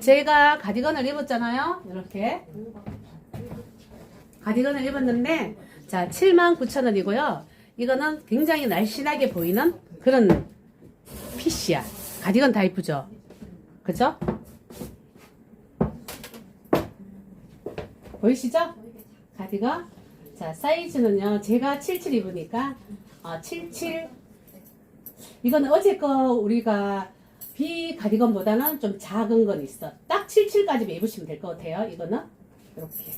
제가 가디건을 입었잖아요. 이렇게. 가디건을 입었는데, 자, 79,000원이고요. 이거는 굉장히 날씬하게 보이는 그런 핏이야. 가디건 다 이쁘죠? 그죠? 보이시죠? 가디건. 자, 사이즈는요, 제가 77 입으니까, 어, 77. 이거는 어제 거 우리가 B 가디건보다는 좀 작은 건 있어. 딱 77까지만 입으시면 될 것 같아요. 이거는. 이렇게.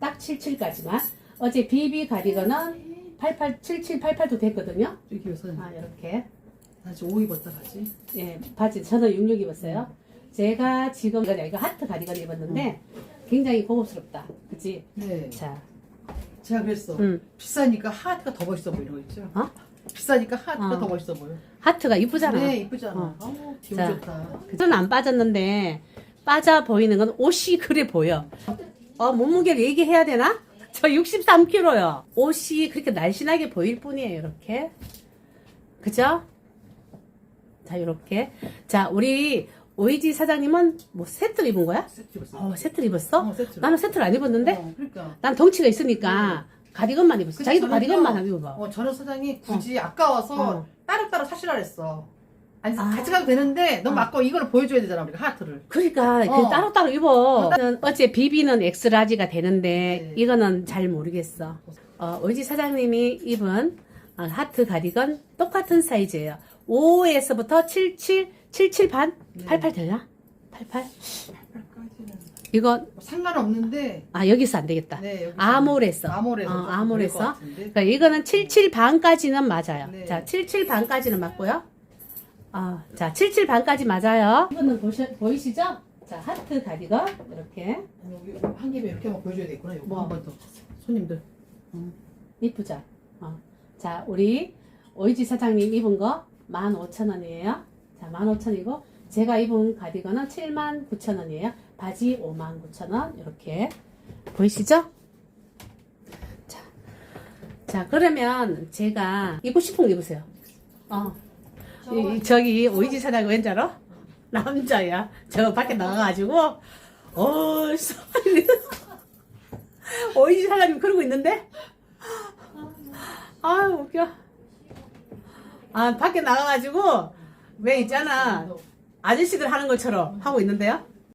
딱 77까지만. 어제 BB 가디건은 88, 77, 88도 됐거든요. 저기 여사님 아, 이렇게. 다시 5 입었다 다시 예, 바지 저는 66 입었어요. 제가 지금 이거 이거 하트 가디건 입었는데 굉장히 고급스럽다. 그치? 네 자, 제가 그랬어 음. 비싸니까 하트가 더 멋있어 보이는 거 있죠 어? 비싸니까 하트가 어. 더 멋있어 보여 하트가 이쁘잖아. 네 이쁘잖아 어. 어우 기분 자. 좋다 그전 안 빠졌는데 빠져 보이는 건 옷이 그래 보여. 어, 몸무게를 얘기해야 되나? 저 63kg요. 옷이 그렇게 날씬하게 보일 뿐이에요, 이렇게. 그죠? 자, 이렇게. 자, 우리 오이지 사장님은 뭐 세트를 입은 거야? 세트 입었어 어, 세트를 입었어? 어, 세트를. 나는 세트를 안 입었는데? 어, 그러니까 난 덩치가 있으니까 가디건만 입었어. 그치, 자기도 저는요- 가디건만 안 입어봐. 어, 저는 사장이 굳이 아까워서 어. 따로따로 사시라 그랬어 아니 아. 같이 가도 되는데 너무 어. 아까워 이거를 보여줘야 되잖아 우리가 하트를 그러니까 그 어. 따로따로 입어. 나는 어제 비비는 엑스라지가 되는데 네. 이거는 잘 모르겠어. 어, 오이지 사장님이 입은 어, 하트 가디건 똑같은 사이즈예요. 5에서부터 77, 77 반? 네. 88 되나? 88? 까지는 이거 상관없는데 아 여기서 안 되겠다. 네, 여기서 아몰에서. 아몰에서 어, 좀 아몰에서. 그러니까 이거는 77 반까지는 맞아요. 네. 자, 77 반까지는 맞고요. 아, 자, 77 반까지 맞아요. 이거는 보시, 보이시죠? 자, 하트 가디건 이렇게 한 김에 이렇게 한번 보여줘야 되겠구나 이거 뭐? 한번 더 손님들 이쁘죠? 어. 자, 우리 오이지 사장님 입은 거 15,000원이에요. 자, 15,000원이고 제가 입은 가디건은 79,000원이에요. 바지 59,000원 이렇게 보이시죠? 자, 자 그러면 제가 입고 싶은 거 입으세요. 어. 이- 저기 오이지 사장님 왠지 알아? 남자야. 저 밖에 나가가지고 어, 소리. 오이지 사장님 그러고 있는데 아유 웃겨. 아 밖에 나가가지고 왜 있잖아 아저씨들 하는 것처럼 하고 있는데요.